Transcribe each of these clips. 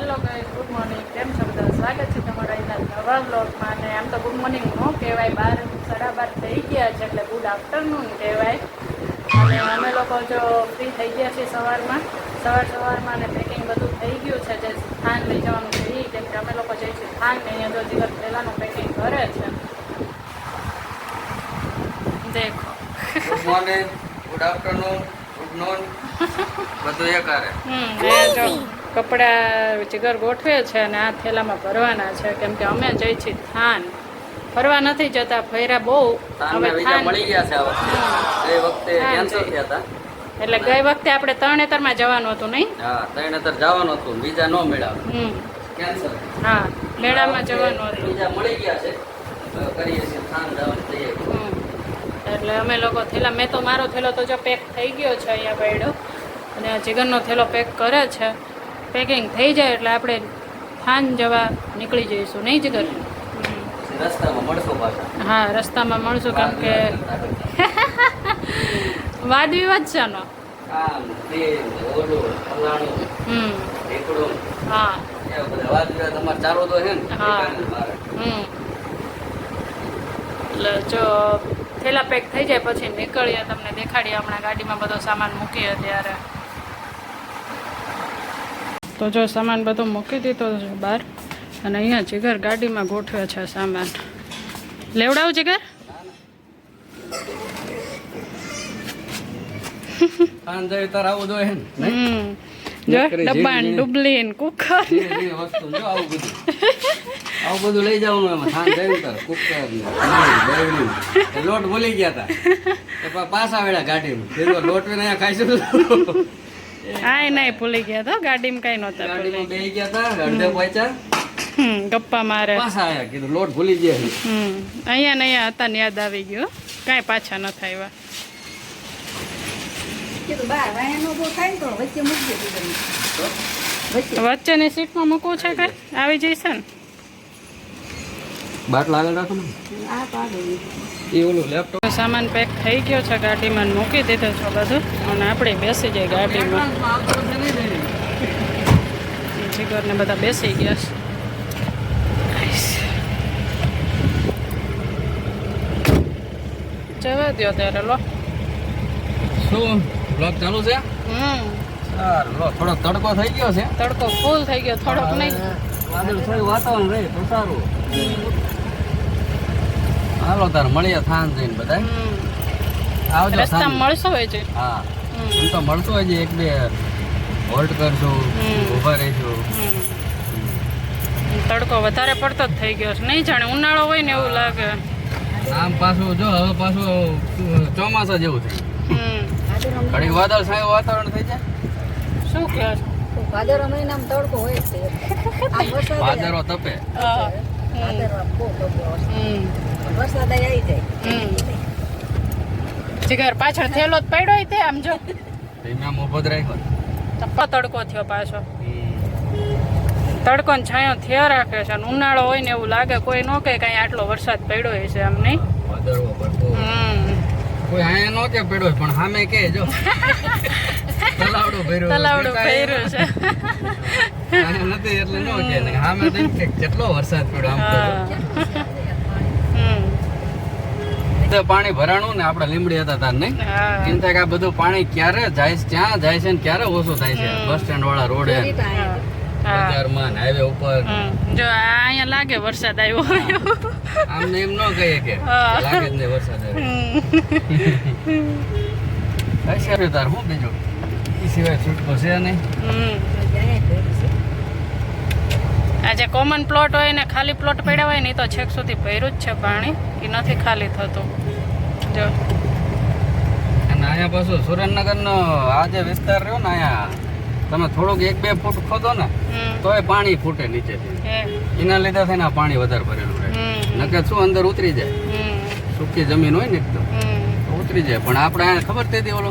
Hello guys good morning. કેમ છો બધા? સ્વાગત છે તમારા અહીંના નવા બ્લોગમાં અને આમ તો ગુડ મોર્નિંગ ન કહેવાય. બાર સાડા બાર થઈ ગયા છે એટલે ગુડ આફ્ટરનૂન કહેવાય. અને અમે લોકો જો ફ્રી થઈ ગયા છીએ સવારમાં. સવાર સવારમાં અને પેકિંગ બધું થઈ ગયું છે જે સ્થાન લઈ જવાનું છે એ કેમ કે અમે લોકો જઈએ છીએ થાન ને અહીંયા જો દિવસ પહેલાંનું પેકિંગ કરે છે. દેખો. Good morning good afternoon good noon. બધું એ કરે હમ જો. કપડાં જીગર ગોઠવે છે અને આ થેલામાં ભરવાના છે કેમ કે અમે જઈ છીએ થાન. ફરવા નથી જતા ફેરા બહુ. અમે મળી ગયા છે આ વખતે. એ વખતે થાન કેન્સલ થયા હતા. એટલે ગઈ વખતે આપણે તરણેતરમાં જવાનું હતું નહીં? હા ત્રણ જવાનું હતું બીજા નો મેળા કેન્સલ. હા મેળામાં જવાનું હતું. બીજા મળી ગયા છે. કરીએ છીએ થાન જવાનું તૈયાર. હમ. એટલે અમે લોકો થેલા મેં તો મારો થેલો તો જો પેક થઈ ગયો છે અહીંયા પડ્યો અને આ જીગરનો થેલો પેક કરે છે. પેકિંગ થઈ જાય એટલે આપણે થાન જવા નીકળી જઈશું નહીં જગર? હા રસ્તામાં મળશું કેમ કે વાદ વિવાદ છે ને હા. હમ. એટલે જો થેલા પેક થઈ જાય પછી નીકળીએ તમને દેખાડીએ હમણાં ગાડીમાં બધો સામાન મૂકીએ ત્યારે તો જો સામાન બધો મૂકી દીધો છે બહાર અને અહીંયા જીગર ગાડીમાં ગોઠવે છે સામાન. લેવડાવું જીગર? ડબ્બાન. ડુબલીન કુકર. આવું બધું. આવું બધું લઈ જવાનું લોટ ભૂલી ગયા તા. એ પા- પાછા વેળા ગાડી લોટ વિના ખાઈશું આય નહીં ભૂલી ગયા તો ગાડીમાં કઈ નહોતા ગાડીમાં બેસી ગયા તા અડધે પહોંચ્યા. હમ ગપ્પા મારે. પાછા આયા કીધું લોટ ભૂલી ગયા હમ અહીંયા ને અહીંયા હતા ને યાદ આવી ગયો કાંઈ પાછા ન આવ્યા કીધું બાર વાયાનો બહુ થાય એવા વચ્ચે મૂકી દીધું વચ્ચે. વચ્ચેની સીટમાં મૂકવું છે કઈ? આવી જઈશે ને? બાટલા આગળ રાખો ને. આ પાડો એ ઓલું લેપટોપ સામાન પેક થઈ ગયો છે ગાડીમાં મૂકી દીધો છો બધું. અને આપણે બેસી જાય ગાડીમાં. જીગરને બધા બેસી ગયા છે. જવા દો ત્યારે લો. શું? બ્લોક ચાલુ છે? હમ. સારું લો થોડો તડકો થઈ ગયો છે. તડકો ફૂલ થઈ ગયો થોડોક નહીં. વાદળ છોડ્યું વાતાવરણ રહે તો સારું. હાલો તાર મળીએ થાન જઈને બધા. આવજો રસ્તામાં મળશો હોય છે હા હમ. એમ તો મળતું હોય છે એક બે હોલ્ડ કરશું હમ. ઊભા રહીશું હમ. તડકો વધારે પડતો જ થઈ ગયો છે નહીં જાણે ઉનાળો હોય ને એવું લાગે આમ પાછું જો હવે પાછું ચોમાસા જેવું થઈ ઘડીક વાદળ સાહેબ વાતાવરણ થઈ જાય શું કહે છે? મહિનામાં તડકો હોય છે આ તપે હા. બહુ તડકો હોય. હમ. વરસાદ આવી જાય. જીગર પાછળ થેલો જ પડ્યો હોય તે આમ જો. એના મોભદ રાખ્યો. તડકો થયો પાછો. તડકો ને છાંયો થયો રાખે છે અને ઉનાળો હોય ને એવું લાગે કોઈ ન કે કઈ આટલો વરસાદ પડ્યો હોય છે આમ નહીં? હમ. કોઈ આયા નો કે પડ્યો પણ સામે કે જો. તલાવડું ભર્યું તલાવડું ભર્યું છે. નથી એટલે નો કે સામે કેટલો વરસાદ પડ્યો આમ તો પાણી ભરાણું ને આપણે લીમડી હતા તાર નહીં. ચિંતા એમ થાય કે આ બધું પાણી ક્યારે જાય છે ક્યાં જાય છે ને ક્યારે ઓછું થાય છે. બસ સ્ટેન્ડ વાળા રોડે બજારમાં હાઈવે ઉપર. હમ. જો આ અહીંયા લાગે વરસાદ આવ્યો. આમ આમને એમ ન કહીએ કે લાગે જ નહીં વરસાદ આવ્યો. હશે તાર હું બીજું? એ સિવાય છૂટકો છે નહીં. હમ. જાય ભેગું છે. આ જે કોમન પ્લોટ હોય ને ખાલી પ્લોટ પડ્યા હોય ને એ તો છેક સુધી ભર્યું જ છે પાણી. એ નથી ખાલી થતું. જો. અને અહીંયા પાછું સુરેન્દ્રનગરનો આ જે વિસ્તાર રહ્યો ને અહીંયા તમે થોડુંક એક બે ફૂટ ખોદો ને. તોય પાણી ફૂટે નીચેથી. એના લીધે થઈને આ પાણી વધારે ભરેલું રહે. નકે શું અંદર ઉતરી જાય? સૂકી જમીન હોય ને એકદમ ઉતરી જાય. પણ આપણે અહીંયા ખબર તેથી ઓલો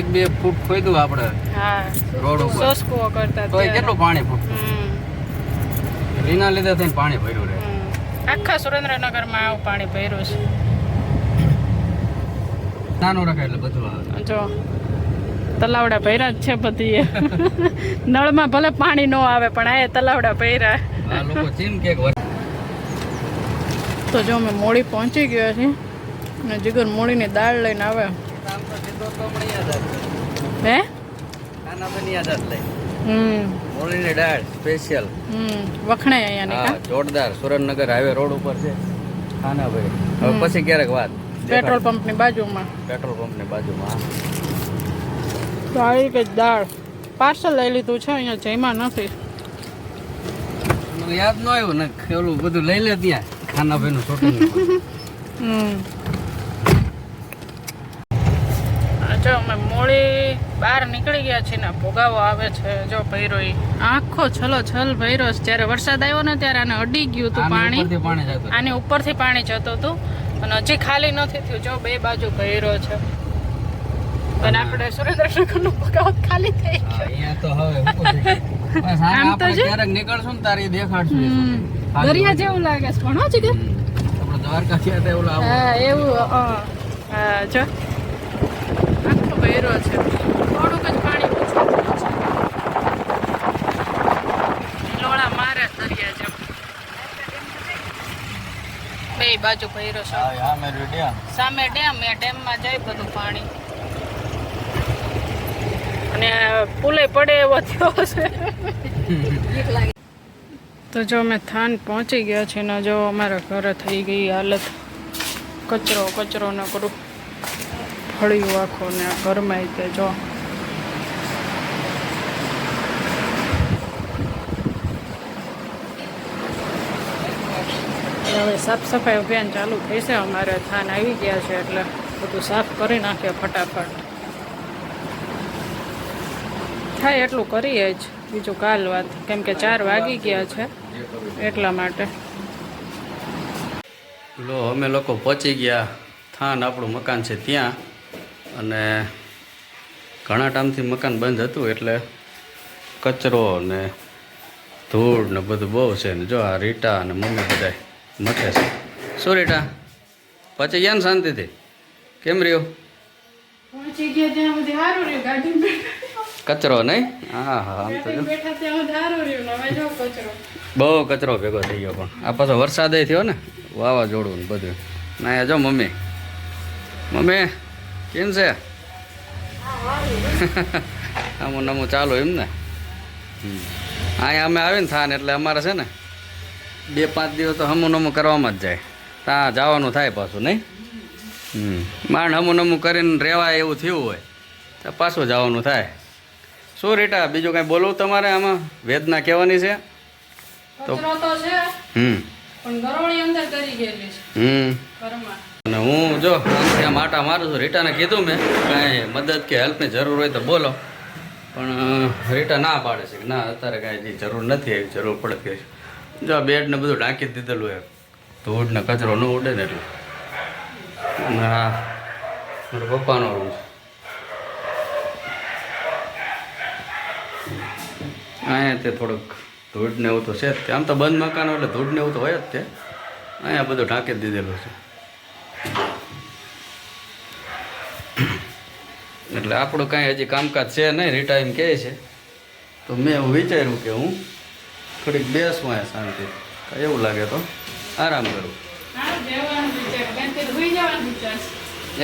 એક બે ફૂટ ખોદ્યું આપણે રોડ ઉપર. તોય કેટલું પાણી ફૂટતું? એના લીધે થઈને પાણી ભર્યું રહે. આખા સુરેન્દ્રનગરમાં આવું પાણી ભર્યું છે. નાનું રખાય એટલે બધું આવે. જો તલાવડા ભર્યા જ છે બધી નળમાં ભલે પાણી ન આવે પણ આ તલાવડા વર- તો જો અમે મોડી પહોંચી ગયા છીએ અને જીગર મોડીની દાળ લઈને આવે. હે? મોળીની દાળ સ્પેશિયલ હમ. વખણાય અહીંયા જોરદાર. સુરેન્દ્રનગર હાઈવે રોડ ઉપર છે. ખાના ભાઈ હવે પછી ક્યારેક વાત. પેટ્રોલ પંપની બાજુમાં. પેટ્રોલ પંપની બાજુમાં. તો આવી કઈ દાળ. પાર્સલ લઈ લીધું છે અહીંયા જઈમાં નથી. યાદ ન આવ્યું ને ઓલું બધું લઈ લે ત્યાં ખાના ભાઈનું શૂટિંગ હમ જો અમે મોડી બહાર નીકળી ગયા છીએ ને ભોગાવો આવે છે જો ભૈરો આખો છલો છલ ભૈરો જયારે વરસાદ આવ્યો ને ત્યારે આને અડી ગયું હતું પાણી. આની ઉપરથી પાણી જતું હતું. અને હજી ખાલી નથી થયું. જો બે બાજુ ભૈરો છે. અને આપણે સુરેન્દ્રનગરનો ભોગાવો ખાલી થઈ ગયો. અહીંયા તો હવે. આમ તો જો. ક્યારેક નીકળશું ને તારે દેખાડશું દરિયા જેવું લાગે છે પણ હો આપણે દ્વારકા એવું હા એવું હા હા જો. આખો ભૈરો છે. થોડુંક જ પાણી ઓછું છે લોળા મારે દરિયા જેમ બે બાજુ ભૈરો છે. સામે ડેમ એ ડેમમાં જાય બધું પાણી. અને પુલે પડે એવો થયો છે. તો જો અમે થાન પહોંચી ગયા છે ને જો અમારા ઘરે થઈ ગઈ હાલત. કચરો કચરો ન કરું ફળિયું આખો ને ઘરમાં તે જો. હવે સાફ સફાઈ અભિયાન ચાલુ થઈ છે. અમારે થાન આવી ગયા છે એટલે બધું સાફ કરી નાખીએ ફટાફટ. થાય એટલું કરીએ જ. બીજું કાલ વાત. કેમ કે ચાર વાગી ગયા છે એટલા માટે. લો, અમે લોકો પહોંચી ગયા. થાન આપણું મકાન છે ત્યાં. અને ઘણા ટાઈમથી મકાન બંધ હતું એટલે કચરો ને ધૂળ ને બધું બહુ છે ને જો આ રીટા અને મમ્મી બધા મઠે છે. શું રેટા? પચી ગયા ને શાંતિથી? કેમ રહ્યો? કચરો નહીં? હા હા આમ તો બહુ કચરો ભેગો થઈ ગયો પણ. આ પાછો વરસાદ થયો ને વાવાઝોડું ને બધું. ના જો મમ્મી. મમ્મી કેમ છે? આમ નમું ચાલુ એમ ને. અહીંયા અમે આવીને થાને એટલે અમારે છે ને બે પાંચ દિવસ તો હમું નમું કરવામાં જ જાય. ત્યાં જવાનું થાય પાછું નહીં? હમ. માંડ હમું નમું કરીને રહેવાય એવું થયું હોય તો પાછું જવાનું થાય. શું રેટા બીજું કાંઈ બોલવું તમારે આમાં? વેદના કહેવાની છે? તો- હમ. હમ. અને હું જો ત્યાં માટા મારું છું રીટાને કીધું મેં કાંઈ મદદ કે હેલ્પની જરૂર હોય તો બોલો. પણ રીટા ના પાડે છે ના અત્યારે કાંઈ જરૂર નથી એવી જરૂર પડે કે જો આ બેડને બધું ઢાંકી દીધેલું એમ. ધૂળને કચરો ન ઉડે ને એટલે. અને આ મારા પપ્પાનો રૂમ અહીંયા તે થોડુંક ધૂળ ને એવું તો છે જ તે આમ તો બંધ મકાનો એટલે ધૂળ ને એવું તો હોય જ તે અહીંયા બધું ઢાંકી દીધેલું છે. એટલે આપણું કાંઈ હજી કામકાજ છે નહીં રિટાઈમ કહે છે. તો મેં એવું વિચાર્યું કે હું થોડીક બેસું અહીંયા શાંતિ. એવું લાગે તો આરામ કરું.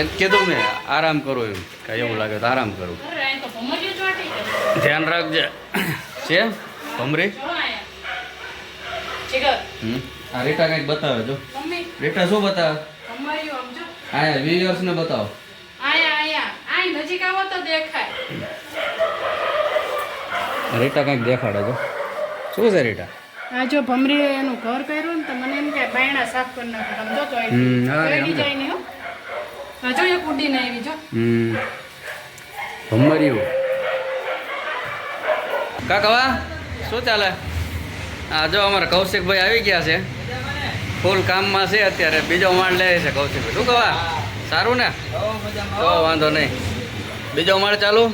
એમ કીધું મેં આરામ કરો એમ. કાંઈ એવું લાગે તો આરામ કરું. ધ્યાન રાખજે. છે? ભમરી? આ રીટા કંઈક બતાવે જો. રેટા શું બતાવે? આયા વ્યુઅર્સ ને બતાવો. રીટા કંઈક દેખાડે જો. શું છે રીટા? આ જો ભમરી એનું ઘર કર્યું ને તો મને એમ કે બાયણા સાફ કરી નાખો. સમજો તો હમ, આવી જાય ને હો. હા જો એક ઉડીને આવી જો. ભમરીઓ. કાકા શું ચાલે? આ જો અમારા કૌશિકભાઈ આવી ગયા છે. ફૂલ કામમાં છે અત્યારે. બીજો માળ લે છે કૌશિકભાઈ. શું કવા સારું ને? તો વાંધો નહીં. બીજો માળ ચાલુ?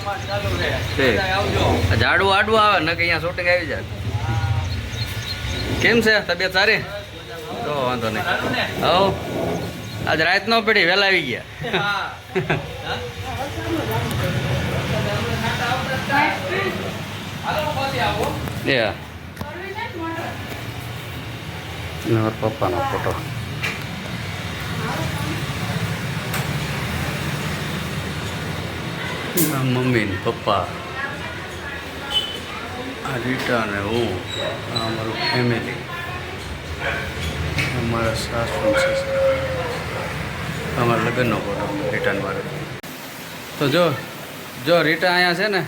ઠીક. આ ઝાડવું આડવું આવે ને કે અહીંયા શૂટિંગ આવી જાય. કેમ છે તબિયત સારી? તો વાંધો નહીં. હવ. આજ રાત ન પડી વહેલા આવી ગયા. હા પપ્પાનો ફોટો મમ્મી ને પપ્પા. આ રીટા ને હું, આ અમારું ફેમિલી અમારા સાસુ અમારા લગ્નનો ફોટો રીટા ને મારે. તો જો જો રીટા અહીંયા છે ને,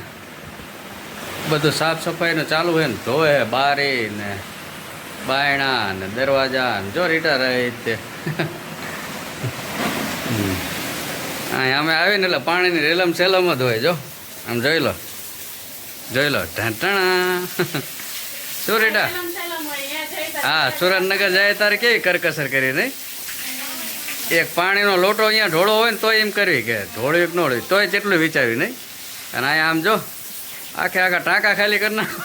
બધું સાફ સફાઈનું ચાલુ હોય ને, ધોવે, બારી ને, બાયણા ને દરવાજા ને, જો રીટા રહે તે. અહીંયા અમે આવીને એટલે પાણીની રેલમ સેલમ જ હોય જો. આમ જોઈ લો. જોઈ લો. ઢાંટણા શું રેટા? હા સુરતનગર જાય તારે કેવી કરકસર કરી નહીં? એક પાણીનો લોટો અહીંયા ઢોળો હોય ને તોય એમ કરવી કે ઢોળ્યું કે ન ઢોળ્યું તોય જેટલું વિચાર્યું નહીં? અને અહીંયા આમ જો આખે આખા ટાંકા ખાલી કરી નાખો.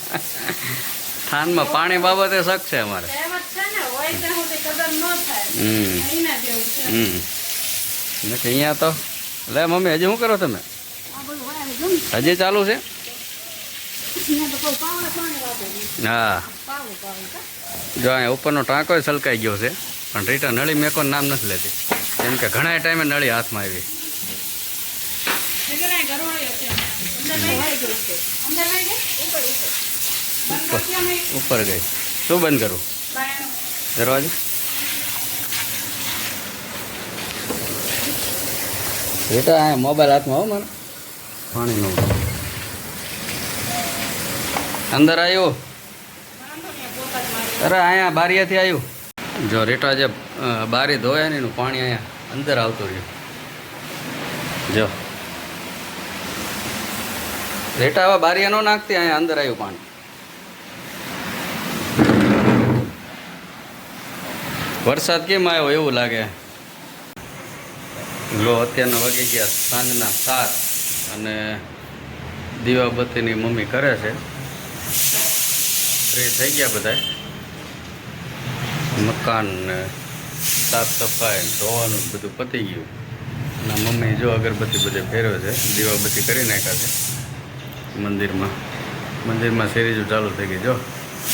થાનમાં પાણી બાબતે શક છે અમારે. હમ. હમ. નથી અહીંયા તો. લે, મમ્મી, હજી શું કરો તમે? ને. હજી ચાલુ છે? હા. જો અહીંયા ઉપરનો ટાંકો સલકાઈ ગયો છે, પણ રીટા નળી મેકો નામ નથી લેતી. કેમ કે ઘણા ટાઈમે નળી હાથમાં આવી. ઉપર ગઈ. શું બંધ કરું? દરવાજો? રીટા અહીંયા મોબાઈલ હાથમાં હો મને. પાણીનો અંદર આવ્યો અરે અહીંયા બારીયાથી આવ્યું જો રેટા જે બારી ધોયા ને એનું પાણી અહીંયા અંદર આવતું રહ્યું. જો. રેટા હવે બારીયા ન નાખતી અહીંયા અંદર આવ્યું પાણી. વરસાદ કેમ આવ્યો એવું લાગે? લો અત્યારના વાગી ગયા સાંજના સાત અને દીવાબત્તીની મમ્મી કરે છે. ફ્રી થઈ ગયા બધા મકાન સાફ સફાઈ ધોવાનું બધું પતી ગયું. અને મમ્મી જો અગરબત્તી બધે ફેરવે છે, દીવાબત્તી કરી નાખ્યા છે. મંદિરમાં. મંદિરમાં સિરીજો ચાલુ થઈ ગઈ જો.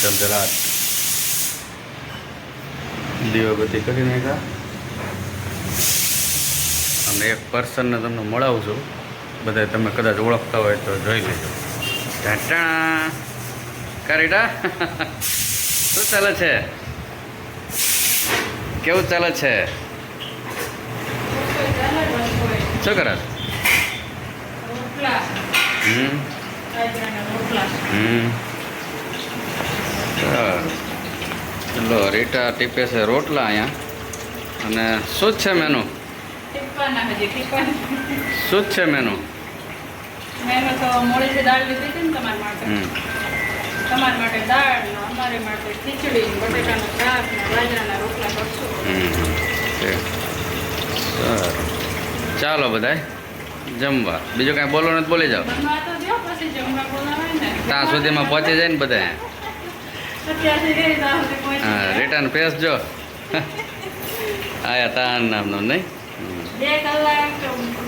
જલજલાટ દીવાબત્તી કરી નાખ્યા. અને એક પર્સનને તમને મળાવું છું. બધા તમે કદાચ ઓળખતા હોય તો જોઈ લેજો. ઢાંટા કારીટા. શું ચાલે છે? કેવું ચાલે છે? શું કરે? હમ. હમ. ચલો, રીટા ટીપે છે રોટલા અહીંયા. અને શું છે મેનુ શું છે મેનુ મેનુ તો મોડીથી દાળ લીધી હતી ને તમારા માટે. તમારા માટે દાળ અમારે માટે ખીચડી બટેટાનું શાક ને બાજરાના રોટલા કરશું. ચાલો બધાય જમવા. બીજું કાંઈ બોલો નથી બોલી જાઓ ત્યાં સુધીમાં પહોંચી જાય ને બધા હા રિટર્ન પેસ જો આયા તાન નામનો નહીં? બે કલાક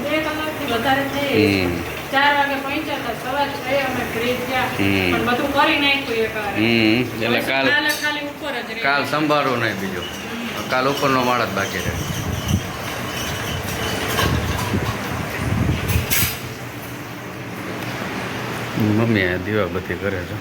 બે કલાકથી વધારે થઈ ચાર વાગે પહોંચ્યા હતા સવાર છ અમે ફ્રી થયા પણ બધું કરી નાખ્યું એક એટલે કાલ ખાલી ઉપર જ કાલ સંભાળવું નહીં બીજો. કાલ ઉપરનો માળ જ બાકી રહે. મમ્મી દીવાબત્તી કરે છે.